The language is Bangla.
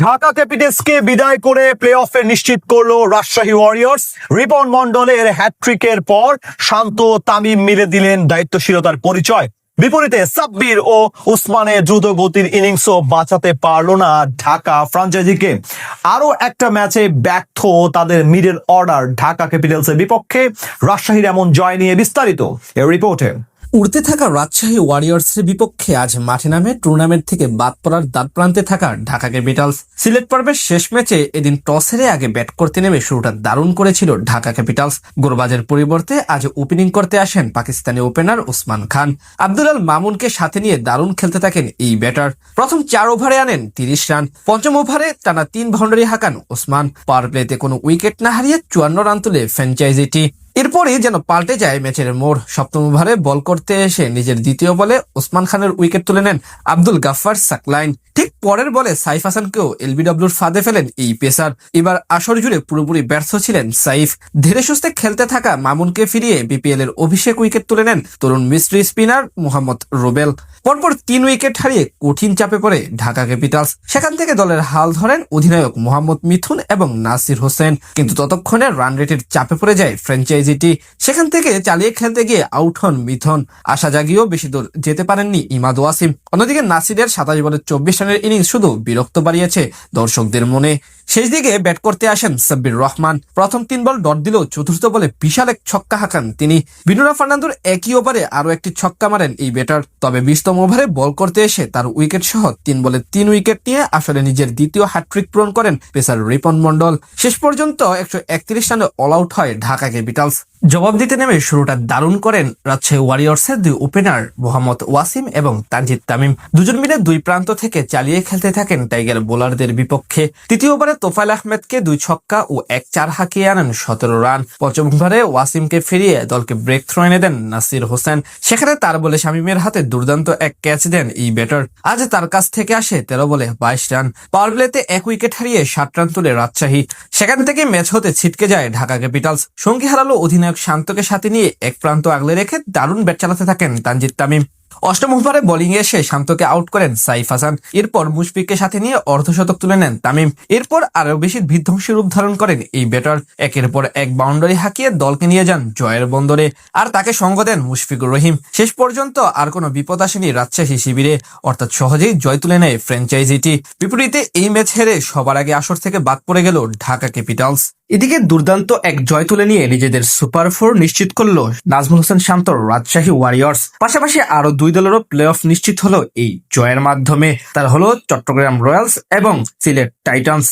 ঢাকা ক্যাপিটালসকে বিদায় করে প্লে অফে নিশ্চিত করল রাজশাহী ওয়ারিয়র্স। রিপন মন্ডলের হ্যাট্রিকের পর শান্ত তামিম মিলে দিলেন দায়িত্বশীলতার পরিচয়। বিপরীতে সাব্বির ও উসমানের দ্রুত গতির ইনিংসও বাঁচাতে পারল না ঢাকা ফ্রাঞ্চাইজিকে। আরও একটা ম্যাচে ব্যর্থ তাদের মিডল অর্ডার ঢাকা ক্যাপিটালসের বিপক্ষে। রাজশাহীর এমন জয় নিয়ে বিস্তারিত এ রিপোর্টে। উড়তে থাকা রাজশাহী ওয়ারিয়র্সের বিপক্ষে আজ মাঠে নামে টুর্নামেন্ট থেকে বাদ পড়ার দ্বার প্রান্তে থাকা ঢাকা ক্যাপিটালস সিলেট পর্বের শেষ ম্যাচে এদিন টস হেরে আগে ব্যাট করতে নেমে শুরুটা দারুণ করেছিল ঢাকা ক্যাপিটালস গোরবাজের পরিবর্তে আজ ওপেনিং করতে আসেন পাকিস্তানি ওপেনার ওসমান খান। আব্দুল আল মামুনকে সাথে নিয়ে দারুণ খেলতে থাকেন এই ব্যাটার প্রথম চার ওভারে আনেন তিরিশ রান। পঞ্চম ওভারে টানা তিন বাউন্ডারি হাঁকান ওসমান। পাওয়ার প্লেতে কোনো উইকেট না হারিয়ে চুয়ান্ন রান তুলে ফ্র্যাঞ্চাইজিটি এরপরই যেন পাল্টে যায় ম্যাচের মোড়। সপ্তম ওভারে বল করতে এসে নিজের দ্বিতীয় বলে ওসমান খানের উইকেট তুলে নেন আব্দুল গাফার সাকলাইন। ঠিক পরের বলে সাইফ হাসানকেও এলবিডব্লিউর ফাঁদে ফেলেন এই পেসার। এবার আসর জুড়ে পুরোপুরি ব্যর্থ ছিলেন সাইফ। ধীরে সুস্থে খেলতে থাকা মামুনকে ফিরিয়ে বিপিএল এর অভিষেক উইকেট তুলে নেন তরুণ মিস্ট্রি স্পিনার মোহাম্মদ রুবেল। পরপর তিন উইকেট হারিয়ে কঠিন চাপে পড়ে ঢাকা ক্যাপিটালস। সেখান থেকে দলের হাল ধরেন অধিনায়ক মোহাম্মদ মিথুন এবং নাসির হোসেন। কিন্তু ততক্ষণে রান রেটের চাপে পড়ে যায় ফ্র্যাঞ্চাইজিটি সেখান থেকে চালিয়ে খেলতে গিয়ে আউট হন মিথুন। আশা জাগিয়েও বেশি দূর যেতে পারেননি ইমাদ ওয়াসিম। অন্যদিকে নাসিরের সাতাশ বলে চব্বিশ রানের ইনিংস শুধু বিরক্ত বাড়িয়েছে দর্শকদের মনে। শেষ দিকে ব্যাট করতে আসেন সাব্বির রহমান। প্রথম তিন বল ডট দিলেও চতুর্থ বলে বিশাল এক ছক্কা হাঁকান তিনি। বিনুরা ফার্নান্দোর একই ওভারে আরও একটি ছক্কা মারেন এই ব্যাটার। তবে বিশতম ওভারে বল করতে এসে তার উইকেট সহ তিন বলে তিন উইকেট নিয়ে আসলে নিজের দ্বিতীয় হ্যাট্রিক পূরণ করেন পেসার রিপন মন্ডল শেষ পর্যন্ত একশো একত্রিশ রানে অল আউট হয় ঢাকা ক্যাপিটালস। জবাব দিতে নেমে শুরুটা দারুণ করেন রাজশাহী ওয়ারিয়র্সের দুই ওপেনার মোহাম্মদ ওয়াসিম এবং তানজিদ তামিম। দুজন মিলে দুই প্রান্ত থেকে চালিয়ে খেলতে থাকেন টাইগার বোলারদের বিপক্ষে। তৃতীয় ওভারে তোফাইল আহমেদকে দুই ছক্কা ও এক চার হাঁকিয়ে আনেন সতেরো রান। পঞ্চম ওভারে ওয়াসিমকে ফিরিয়ে দলকে ব্রেক থ্রো এনে দেন নাসির হোসেন। সেখানে তার বলে শামীমের হাতে দুর্দান্ত এক ক্যাচ দেন এই ব্যাটার। আজ তার কাছ থেকে আসে তেরো বলে বাইশ রান। পাওয়ার প্লেতে এক উইকেট হারিয়ে ষাট রান তুলে রাজশাহী। সেখান থেকে ম্যাচ হতে ছিটকে যায় ঢাকা ক্যাপিটালস। সঙ্গী হারালো অধিনায়ক শান্তকে সাথে নিয়ে এক প্রান্ত আগলে রেখে দারুণ ব্যাট চালাতে থাকেন তানজিদ তামিম। অষ্টম ওভারে বোলিং এসে শান্তকে আউট করেন সাইফ হাসান। এরপর মুশফিককে সাথে নিয়ে অর্ধশতক তুলে নেন তামিম। এরপর আরও বেশি বিধ্বংসী রূপ ধারণ করেন এই ব্যাটার। একের পর এক বাউন্ডারি হাঁকিয়ে দলকে নিয়ে যান জয়ের বন্দরে। আর তাকে সঙ্গ দেন মুশফিকুর রহিম। শেষ পর্যন্ত আর কোনো বিপদ আসেনি রাজশাহী শিবিরে। অর্থাৎ সহজেই জয় তুলে নেয় ফ্র্যাঞ্চাইজিটি। বিপরীতে এই ম্যাচ হেরে সবার আগে আসর থেকে বাদ পড়ে গেল ঢাকা ক্যাপিটালস। এদিকে দুর্দান্ত এক জয় তুলে নিয়ে নিজেদের সুপার ফোর নিশ্চিত করল নাজমুল হোসেন শান্ত রাজশাহী ওয়ারিয়র্স। পাশাপাশি আরও দুই দলেরও প্লে অফ নিশ্চিত হলো এই জয়ের মাধ্যমে। তার হলো চট্টগ্রাম রয়্যালস এবং সিলেট টাইটান্স।